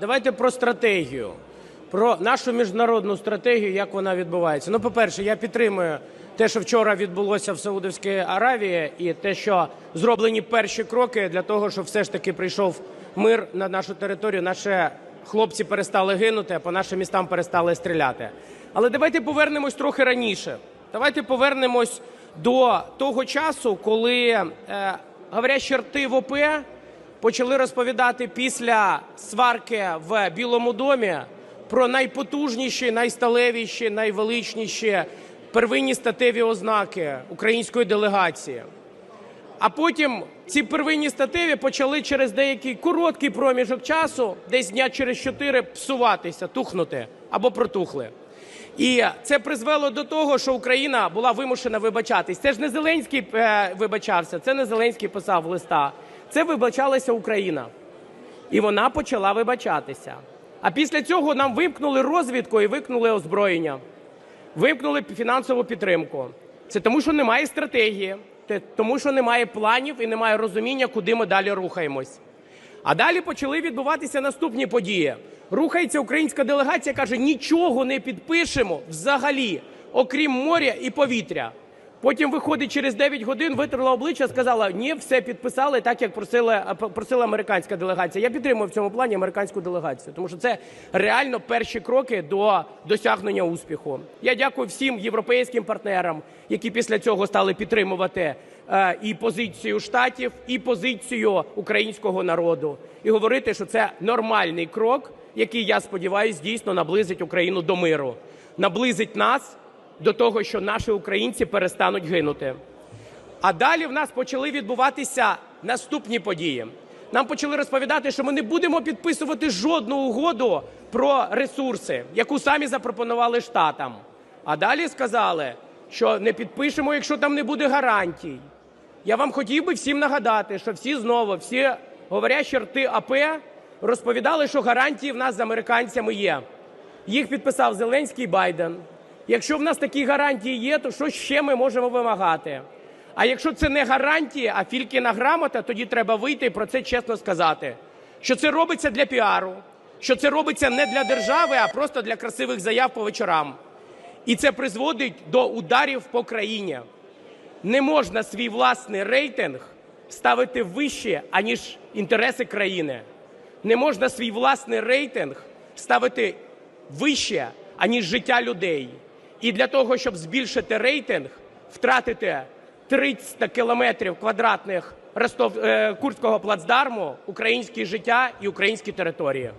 Давайте про стратегію, про нашу міжнародну стратегію, як вона відбувається. Ну, по-перше, я підтримую те, що вчора відбулося в Саудовській Аравії, і те, що зроблені перші кроки для того, щоб все ж таки прийшов мир на нашу територію. Наші хлопці перестали гинути, а по нашим містам перестали стріляти. Але давайте повернемось трохи раніше. Давайте повернемось до того часу, коли е, говорящі рти в ОП почали розповідати після сварки в Білому домі про найпотужніші, найсталевіші, найвеличніші первинні статеві ознаки української делегації. А потім ці первинні статеві почали через деякий короткий проміжок часу, десь дня через чотири, псуватися, тухнути або протухли. І це призвело до того, що Україна була вимушена вибачатись. Це ж не Зеленський е, вибачався, це не Зеленський писав листа. Це вибачалася Україна. І вона почала вибачатися. А після цього нам вимкнули розвідку і вимкнули озброєння, вимкнули фінансову підтримку. Це тому, що немає стратегії, те- тому що немає планів і немає розуміння, куди ми далі рухаємось. А далі почали відбуватися наступні події. Рухається українська делегація, каже, нічого не підпишемо взагалі, окрім моря і повітря. Потім виходить через 9 годин, витерла обличчя, сказала, ні, все підписали так, як просила, просила американська делегація. Я підтримую в цьому плані американську делегацію, тому що це реально перші кроки до досягнення успіху. Я дякую всім європейським партнерам, які після цього стали підтримувати е, і позицію штатів, і позицію українського народу, і говорити, що це нормальний крок, який я сподіваюся дійсно наблизить Україну до миру, наблизить нас до того, що наші українці перестануть гинути. А далі в нас почали відбуватися наступні події. Нам почали розповідати, що ми не будемо підписувати жодну угоду про ресурси, яку самі запропонували штатам. А далі сказали, що не підпишемо, якщо там не буде гарантій. Я вам хотів би всім нагадати, що всі знову, всі говорящі рти АП розповідали, що гарантії в нас з американцями є. Їх підписав Зеленський Байден. Якщо в нас такі гарантії є, то що ще ми можемо вимагати? А якщо це не гарантії, а фількіна грамота, тоді треба вийти і про це чесно сказати. Що це робиться для піару, що це робиться не для держави, а просто для красивих заяв по вечорам. І це призводить до ударів по країні. Не можна свій власний рейтинг ставити вище, аніж інтереси країни. Не можна свій власний рейтинг ставити вище, аніж життя людей. І для того, щоб збільшити рейтинг, втратити 300 кілометрів квадратних е, Курського плацдарму, українське життя і українські території.